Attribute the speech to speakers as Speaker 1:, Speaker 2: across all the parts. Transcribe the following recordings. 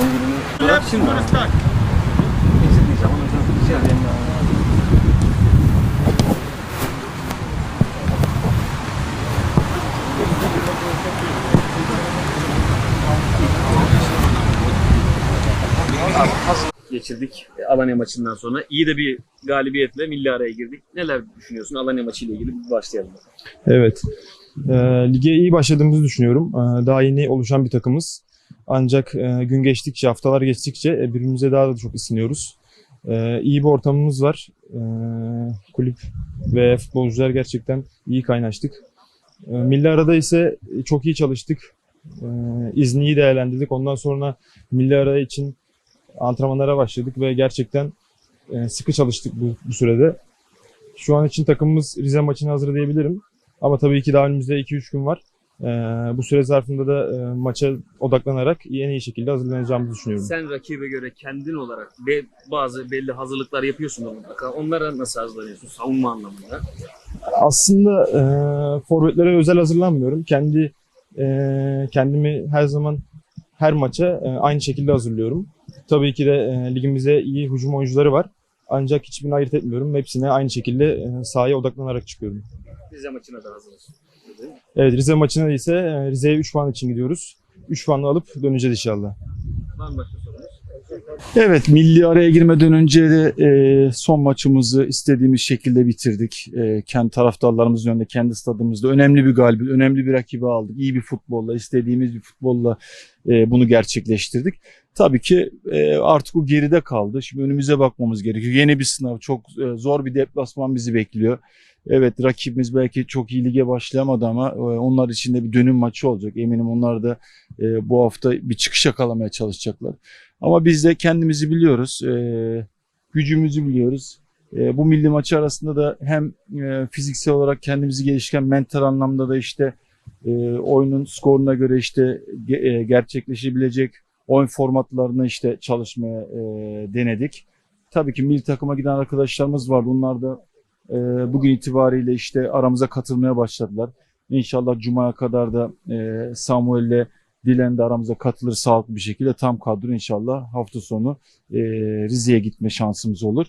Speaker 1: doğum gününü. Bırak şimdi. Ezilmeyeceğim. Onu özür dileyeceğim. geçirdik Alanya maçından sonra. İyi de bir galibiyetle milli araya girdik. Neler düşünüyorsun Alanya maçıyla ilgili bir başlayalım.
Speaker 2: Evet. Ee, lige iyi başladığımızı düşünüyorum. Ee, daha yeni oluşan bir takımız. Ancak e, gün geçtikçe, haftalar geçtikçe e, birbirimize daha da çok ısınıyoruz. Ee, iyi bir ortamımız var. Ee, kulüp ve futbolcular gerçekten iyi kaynaştık. Milli arada ise çok iyi çalıştık. Ee, izni iyi değerlendirdik. Ondan sonra milli ara için antrenmanlara başladık ve gerçekten e, sıkı çalıştık bu, bu sürede. Şu an için takımımız Rize maçına hazır diyebilirim. Ama tabii ki daha önümüzde 2-3 gün var. Ee, bu süre zarfında da e, maça odaklanarak en iyi şekilde hazırlanacağımızı düşünüyorum.
Speaker 1: Sen rakibe göre kendin olarak be- bazı belli hazırlıklar yapıyorsun da mutlaka. Onlara nasıl hazırlanıyorsun savunma anlamında?
Speaker 2: Aslında e, forvetlere özel hazırlanmıyorum. Kendi e, kendimi her zaman her maça e, aynı şekilde hazırlıyorum. Tabii ki de e, ligimizde iyi hücum oyuncuları var. Ancak hiçbirini ayırt etmiyorum. Hepsine aynı şekilde e, sahaya odaklanarak çıkıyorum.
Speaker 1: Rize maçına da mi?
Speaker 2: Evet Rize maçına ise e, Rize'ye 3 puan için gidiyoruz. 3 puanla alıp döneceğiz inşallah.
Speaker 1: Var mı başka sorunuz?
Speaker 3: Evet, milli araya girmeden önce de e, son maçımızı istediğimiz şekilde bitirdik. E, kendi taraftarlarımızın önünde, kendi stadımızda önemli bir galibiyet, önemli bir rakibi aldık. İyi bir futbolla, istediğimiz bir futbolla e, bunu gerçekleştirdik. Tabii ki e, artık o geride kaldı. Şimdi önümüze bakmamız gerekiyor. Yeni bir sınav, çok e, zor bir deplasman bizi bekliyor. Evet rakibimiz belki çok iyi lige başlayamadı ama e, onlar için de bir dönüm maçı olacak. Eminim onlar da e, bu hafta bir çıkış yakalamaya çalışacaklar. Ama biz de kendimizi biliyoruz, e, gücümüzü biliyoruz. Bu milli maçı arasında da hem fiziksel olarak kendimizi geliştirken mental anlamda da işte oyunun skoruna göre işte ge- gerçekleşebilecek oyun formatlarını işte çalışmaya denedik. Tabii ki milli takıma giden arkadaşlarımız var. Bunlar da e, bugün itibariyle işte aramıza katılmaya başladılar. İnşallah Cuma'ya kadar da e, Samuel'le Dilen de aramıza katılır sağlıklı bir şekilde tam kadro inşallah hafta sonu e, Rize'ye gitme şansımız olur.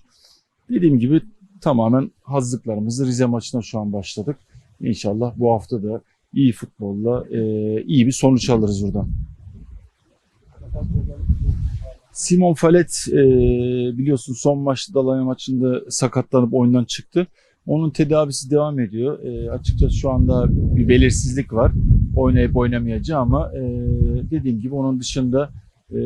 Speaker 3: Dediğim gibi tamamen hazırlıklarımızı Rize maçına şu an başladık. İnşallah bu hafta da iyi futbolla e, iyi bir sonuç alırız buradan. Simon Falet e, biliyorsun son maçta Dalanya maçında sakatlanıp oyundan çıktı. Onun tedavisi devam ediyor. E, açıkçası şu anda bir belirsizlik var. Oynayıp oynamayacağı ama e, dediğim gibi onun dışında e,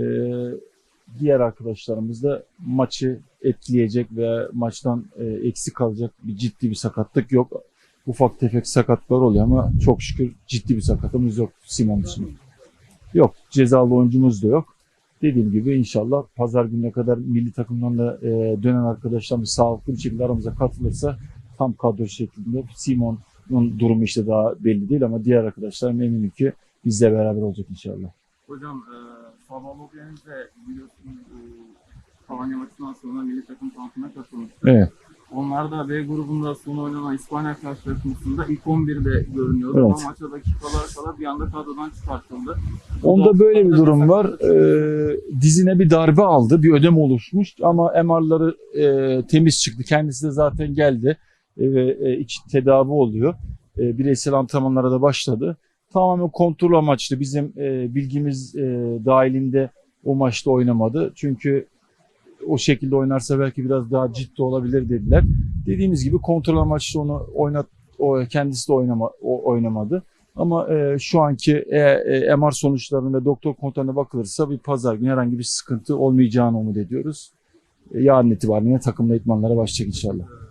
Speaker 3: diğer arkadaşlarımız da maçı etkileyecek ve maçtan e, eksik kalacak bir ciddi bir sakatlık yok. Ufak tefek sakatlar oluyor ama çok şükür ciddi bir sakatımız yok Simon dışında. Yok cezalı oyuncumuz da yok. Dediğim gibi inşallah pazar gününe kadar milli takımdan da e, dönen arkadaşlarımız sağlıklı bir şekilde aramıza katılırsa tam kadro şeklinde Simon'un durumu işte daha belli değil ama diğer arkadaşlarım eminim ki bizle beraber olacak inşallah.
Speaker 4: Hocam e, Sabah Lokyan'ın de biliyorsunuz e, Alanya maçından sonra milli takım kampına katılmıştı.
Speaker 3: Evet.
Speaker 4: Onlar da B grubunda son oynanan İspanya karşılaşmasında ilk 11'de görünüyordu
Speaker 3: Evet.
Speaker 4: ama maça dakikalar kala bir anda kadrodan çıkartıldı.
Speaker 3: Onda böyle bir durum var. Ee, dizine bir darbe aldı. Bir ödem oluşmuş ama MR'ları e, temiz çıktı. Kendisi de zaten geldi ve e, iç tedavi oluyor. E, bireysel antrenmanlara da başladı. Tamamen kontrol amaçlı. Bizim e, bilgimiz e, dahilinde o maçta oynamadı. Çünkü o şekilde oynarsa belki biraz daha ciddi olabilir dediler. Dediğimiz gibi kontrol amaçlı onu oynat o kendisi de oynama, o, oynamadı. Ama e, şu anki e, e, MR sonuçlarına ve doktor kontrolüne bakılırsa bir pazar günü herhangi bir sıkıntı olmayacağını umut ediyoruz. E, yarın itibariyle takımla itmanlara başlayacak inşallah.